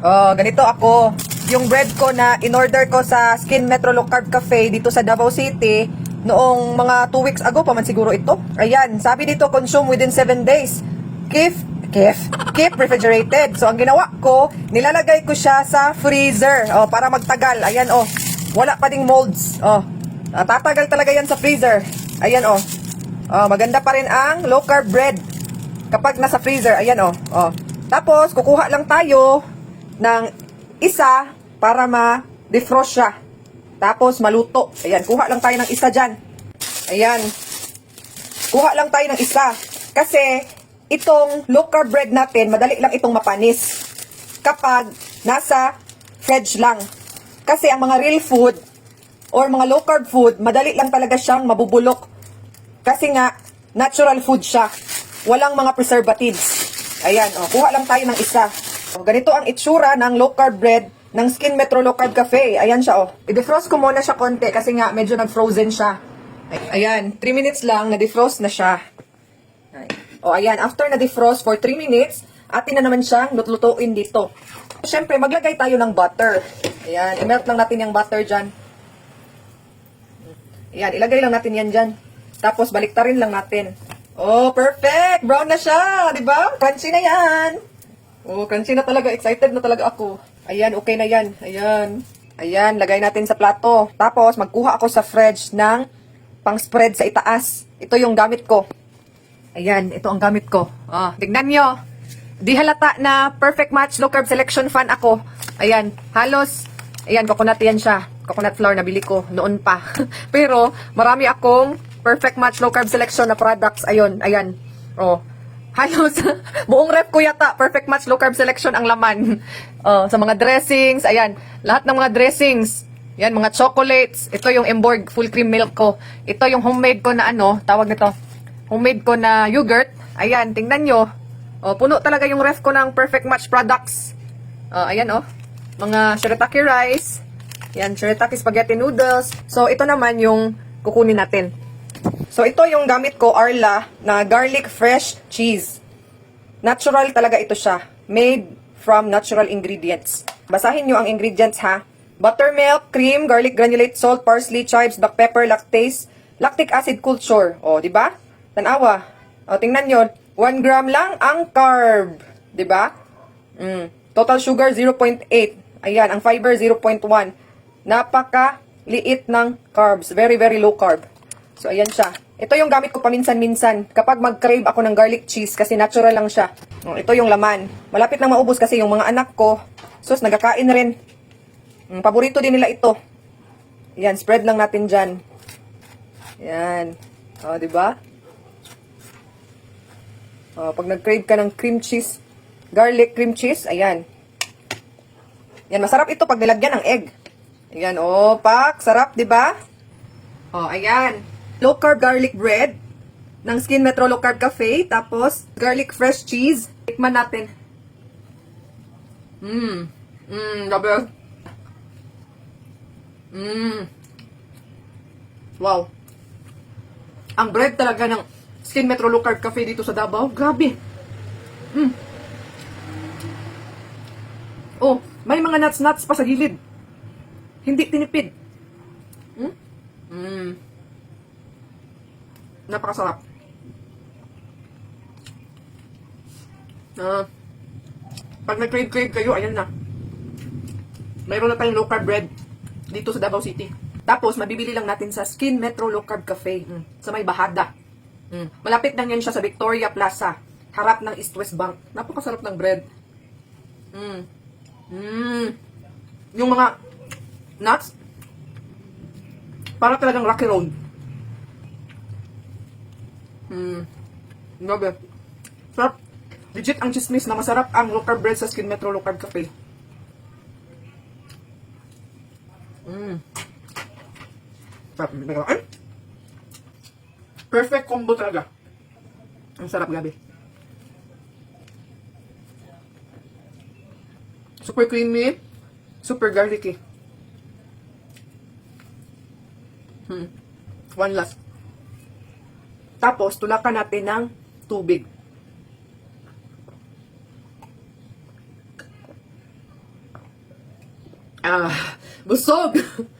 Oh, ganito ako. Yung bread ko na in-order ko sa Skin Metro Low Carb Cafe dito sa Davao City noong mga 2 weeks ago pa man siguro ito. Ayan, sabi dito consume within 7 days. Keep keep keep refrigerated. So ang ginawa ko, nilalagay ko siya sa freezer oh para magtagal. Ayan oh. Wala pa ding molds. Oh. Tatagal talaga yan sa freezer. Ayan oh. Oh, maganda pa rin ang low carb bread kapag nasa freezer. Ayan oh. oh. Tapos kukuha lang tayo ng isa para ma-defrost siya. Tapos maluto. Ayan, kuha lang tayo ng isa dyan. Ayan. Kuha lang tayo ng isa. Kasi itong low carb bread natin, madali lang itong mapanis. Kapag nasa fridge lang. Kasi ang mga real food or mga low carb food, madali lang talaga siyang mabubulok. Kasi nga, natural food siya. Walang mga preservatives. Ayan, oh, kuha lang tayo ng isa. Oh, ganito ang itsura ng low carb bread ng Skin Metro Low Carb Cafe. Ayan siya, oh. I-defrost ko muna siya konti kasi nga medyo nag-frozen siya. Ay- Ayan, 3 minutes lang, na-defrost na siya. O ayan, after na-defrost for 3 minutes, atin na naman siyang lutlutuin dito. Siyempre, maglagay tayo ng butter. Ayan, i-melt lang natin yung butter dyan. Ayan, ilagay lang natin yan dyan. Tapos, baliktarin lang natin. Oh, perfect! Brown na siya, di ba? Crunchy na yan. Oh, crunchy na talaga. Excited na talaga ako. Ayan, okay na yan. Ayan. Ayan, lagay natin sa plato. Tapos, magkuha ako sa fridge ng pang-spread sa itaas. Ito yung gamit ko. Ayan, ito ang gamit ko. Ah, tignan nyo. Di halata na perfect match low carb selection fan ako. Ayan, halos, ayan, coconut yan siya. Coconut flour na bili ko noon pa. Pero, marami akong perfect match low carb selection na products. Ayun, ayan. Oh, halos, buong rep ko yata, perfect match low carb selection ang laman. Oh, sa mga dressings, ayan, lahat ng mga dressings. Yan, mga chocolates. Ito yung Emborg full cream milk ko. Ito yung homemade ko na ano, tawag nito, homemade ko na yogurt. Ayan, tingnan nyo. Oh, puno talaga yung ref ko ng perfect match products. Oh, ayan oh. Mga shirataki rice. Yan, shirataki spaghetti noodles. So, ito naman yung kukunin natin. So, ito yung gamit ko, Arla, na garlic fresh cheese. Natural talaga ito siya. Made from natural ingredients. Basahin nyo ang ingredients ha. Buttermilk, cream, garlic granulate, salt, parsley, chives, black pepper, lactase, lactic acid culture. O, di ba? Tanawa. O, tingnan nyo. 1 gram lang ang carb. Di ba? Mm. Total sugar 0.8. Ayan, ang fiber 0.1. Napaka liit ng carbs. Very, very low carb. So, ayan siya. Ito yung gamit ko paminsan-minsan kapag mag-crave ako ng garlic cheese kasi natural lang siya. Oh, ito yung laman. Malapit na maubos kasi yung mga anak ko, sus, nagkakain rin. Mm, paborito din nila ito. Yan, spread lang natin dyan. Yan. O, di ba? O, pag nag-crave ka ng cream cheese, garlic cream cheese, ayan. Yan, masarap ito pag nilagyan ng egg. Ayan, oh, pak, sarap, di ba? Oh, ayan. Low carb garlic bread ng Skin Metro Low Carb Cafe. Tapos, garlic fresh cheese. Tikman natin. Mmm. Mmm, gabi. Mmm. Wow. Ang bread talaga ng Skin Metro Low Carb Cafe dito sa Davao. Grabe. Mmm. Oh, may mga nuts-nuts pa sa gilid. Hindi tinipid. Hmm? Mm. Napakasarap. Ah. pag nag-crave-crave kayo, ayan na. Mayroon na tayong low carb bread dito sa Davao City. Tapos, mabibili lang natin sa Skin Metro Low Carb Cafe mm, sa may Bahada. Mm. Malapit lang yan siya sa Victoria Plaza. Harap ng East West Bank. Napakasarap ng bread. Mm. Mm. Yung mga nuts, para talagang rocky road. Hmm. Grabe. Sarap. Legit ang chismis na masarap ang low carb bread sa Skin Metro Low Carb Cafe. Hmm. Sarap. Perfect combo talaga. Ang sarap gabi. Super creamy. Super garlicky. Hmm. One last. Tapos, tulakan natin ng tubig. Ah, busog!